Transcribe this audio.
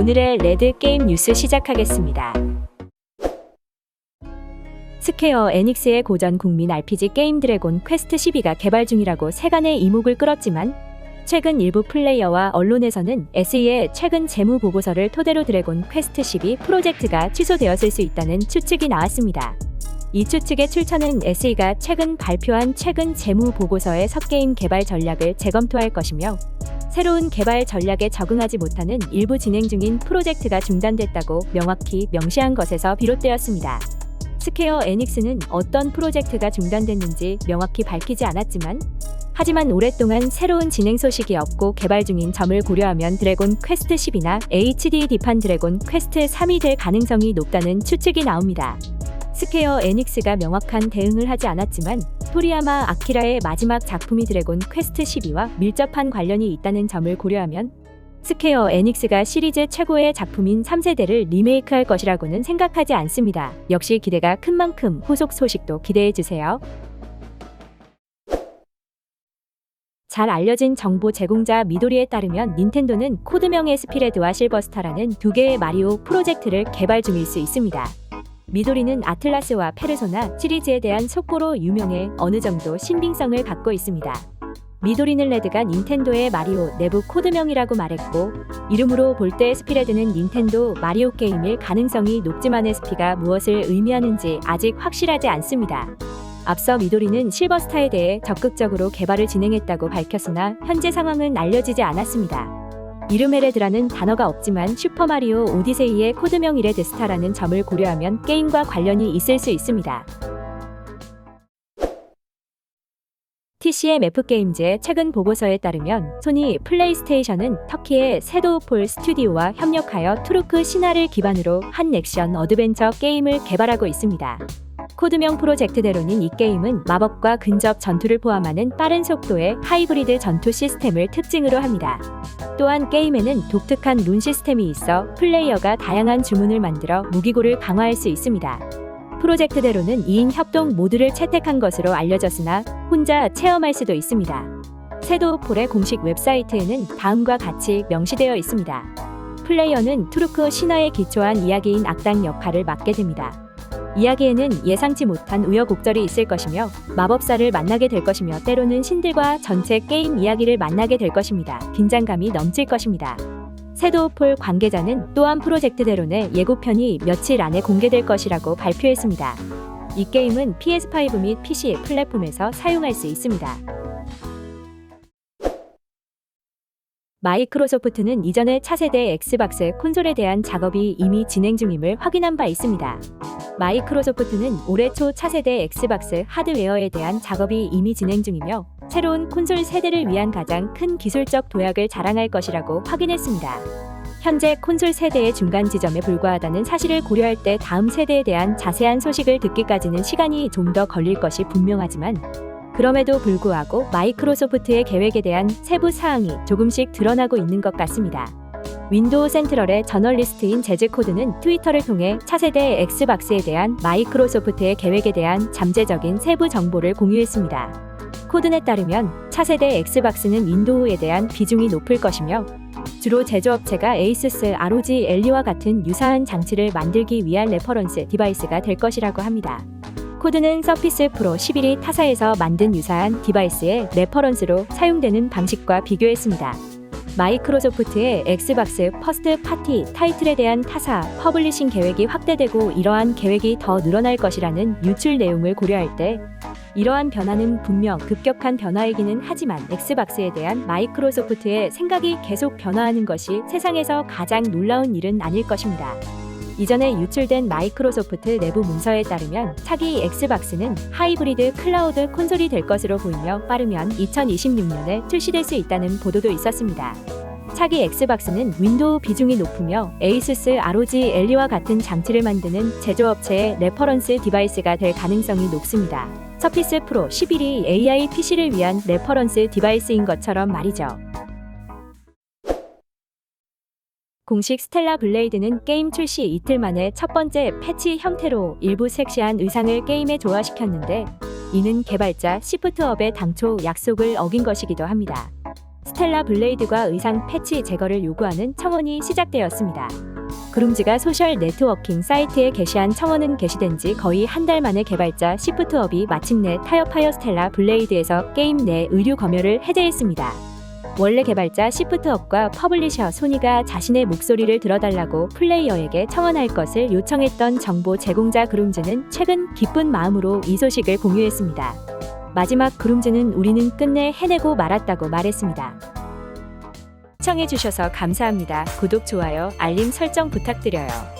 오늘의 레드 게임 뉴스 시작하겠습니다. 스퀘어 에닉스의 고전 국민 RPG 게임 드래곤 퀘스트 12가 개발 중이라고 세간의 이목을 끌었지만 최근 일부 플레이어와 언론에서는 SE의 최근 재무 보고서를 토대로 드래곤 퀘스트 12 프로젝트가 취소되었을 수 있다는 추측이 나왔습니다. 이 추측의 출처는 SE가 최근 발표한 최근 재무 보고서의 섭게임 개발 전략을 재검토할 것이며 새로운 개발 전략에 적응하지 못하는 일부 진행 중인 프로젝트가 중단됐다고 명확히 명시한 것에서 비롯되었습니다. 스퀘어 에닉스는 어떤 프로젝트가 중단됐는지 명확히 밝히지 않았지만 하지만 오랫동안 새로운 진행 소식이 없고 개발 중인 점을 고려하면 드래곤 퀘스트 10이나 HD 디판 드래곤 퀘스트 3이 될 가능성이 높다는 추측이 나옵니다. 스퀘어 에닉스가 명확한 대응을 하지 않았지만 토리야마 아키라의 마지막 작품이 드래곤 퀘스트 12와 밀접한 관련이 있다는 점을 고려하면 스퀘어 에닉스가 시리즈 최고의 작품인 3세대를 리메이크할 것이라고는 생각하지 않습니다. 역시 기대가 큰 만큼 후속 소식도 기대해 주세요. 잘 알려진 정보 제공자 미도리에 따르면 닌텐도는 코드명의 스피레드와 실버스타라는 두 개의 마리오 프로젝트를 개발 중일 수 있습니다. 미도리는 아틀라스와 페르소나 시리즈에 대한 속보로 유명해 어느 정도 신빙성을 갖고 있습니다. 미도리는 레드가 닌텐도의 마리오 내부 코드명이라고 말했고 이름으로 볼 때 스피레드는 닌텐도 마리오 게임일 가능성이 높지만 SP가 무엇을 의미하는지 아직 확실하지 않습니다. 앞서 미도리는 실버스타에 대해 적극적으로 개발을 진행했다고 밝혔으나 현재 상황은 알려지지 않았습니다. 이름 에레드라는 단어가 없지만 슈퍼마리오 오디세이의 코드명 이레드스타라는 점을 고려하면 게임과 관련이 있을 수 있습니다. TCM F게임즈의 최근 보고서에 따르면 소니 플레이스테이션은 터키의 세도폴 스튜디오와 협력하여 투르크 신화를 기반으로 한 액션 어드벤처 게임을 개발하고 있습니다. 코드명 프로젝트대로는 이 게임은 마법과 근접 전투를 포함하는 빠른 속도의 하이브리드 전투 시스템을 특징으로 합니다. 또한 게임에는 독특한 룬 시스템이 있어 플레이어가 다양한 주문을 만들어 무기고를 강화할 수 있습니다. 프로젝트대로는 2인 협동 모드를 채택한 것으로 알려졌으나 혼자 체험할 수도 있습니다. 세도폴의 공식 웹사이트에는 다음과 같이 명시되어 있습니다. 플레이어는 투르크 신화에 기초한 이야기인 악당 역할을 맡게 됩니다. 이야기에는 예상치 못한 우여곡절이 있을 것이며 마법사를 만나게 될 것이며 때로는 신들과 전체 게임 이야기를 만나게 될 것입니다. 긴장감이 넘칠 것입니다. 세도폴 관계자는 또한 프로젝트대로는 예고편이 며칠 안에 공개될 것이라고 발표했습니다. 이 게임은 PS5 및 PC 플랫폼에서 사용할 수 있습니다. 마이크로소프트는 이전에 차세대 엑스박스 콘솔에 대한 작업이 이미 진행 중임을 확인한 바 있습니다. 마이크로소프트는 올해 초 차세대 엑스박스 하드웨어에 대한 작업이 이미 진행 중이며 새로운 콘솔 세대를 위한 가장 큰 기술적 도약을 자랑할 것이라고 확인했습니다. 현재 콘솔 세대의 중간 지점에 불과하다는 사실을 고려할 때 다음 세대에 대한 자세한 소식을 듣기까지는 시간이 좀 더 걸릴 것이 분명하지만 그럼에도 불구하고 마이크로소프트의 계획에 대한 세부 사항이 조금씩 드러나고 있는 것 같습니다. 윈도우 센트럴의 저널리스트인 제즈 코드는 트위터를 통해 차세대 엑스박스에 대한 마이크로소프트의 계획에 대한 잠재적인 세부 정보를 공유했습니다. 코든에 따르면 차세대 엑스박스는 윈도우에 대한 비중이 높을 것이며 주로 제조업체가 에이수스 ROG 엘리와 같은 유사한 장치를 만들기 위한 레퍼런스 디바이스가 될 것이라고 합니다. 코드는 서피스 프로 11이 타사에서 만든 유사한 디바이스의 레퍼런스로 사용되는 방식과 비교했습니다. 마이크로소프트의 엑스박스 퍼스트 파티 타이틀에 대한 타사 퍼블리싱 계획이 확대되고 이러한 계획이 더 늘어날 것이라는 유출 내용을 고려할 때 이러한 변화는 분명 급격한 변화이기는 하지만 엑스박스에 대한 마이크로소프트의 생각이 계속 변화하는 것이 세상에서 가장 놀라운 일은 아닐 것입니다. 이전에 유출된 마이크로소프트 내부 문서에 따르면 차기 엑스박스는 하이브리드 클라우드 콘솔이 될 것으로 보이며 빠르면 2026년에 출시될 수 있다는 보도도 있었습니다. 차기 엑스박스는 윈도우 비중이 높으며 에이수스 ROG 엘리와 같은 장치를 만드는 제조업체의 레퍼런스 디바이스가 될 가능성이 높습니다. 서피스 프로 11이 AI PC를 위한 레퍼런스 디바이스인 것처럼 말이죠. 공식 스텔라 블레이드는 게임 출시 이틀 만에 첫 번째 패치 형태로 일부 섹시한 의상을 게임에 조화시켰는데 이는 개발자 시프트업의 당초 약속을 어긴 것이기도 합니다. 스텔라 블레이드과 의상 패치 제거를 요구하는 청원이 시작되었습니다. 그룸즈가 소셜 네트워킹 사이트에 게시한 청원은 게시된 지 거의 한 달 만에 개발자 시프트업이 마침내 타협하여 스텔라 블레이드에서 게임 내 의류 검열을 해제했습니다. 원래 개발자 시프트업과 퍼블리셔 소니가 자신의 목소리를 들어달라고 플레이어에게 청원할 것을 요청했던 정보 제공자 그룸즈는 최근 기쁜 마음으로 이 소식을 공유했습니다. 마지막 그룸즈는 우리는 끝내 해내고 말았다고 말했습니다. 시청해주셔서 감사합니다. 구독, 좋아요, 알림 설정 부탁드려요.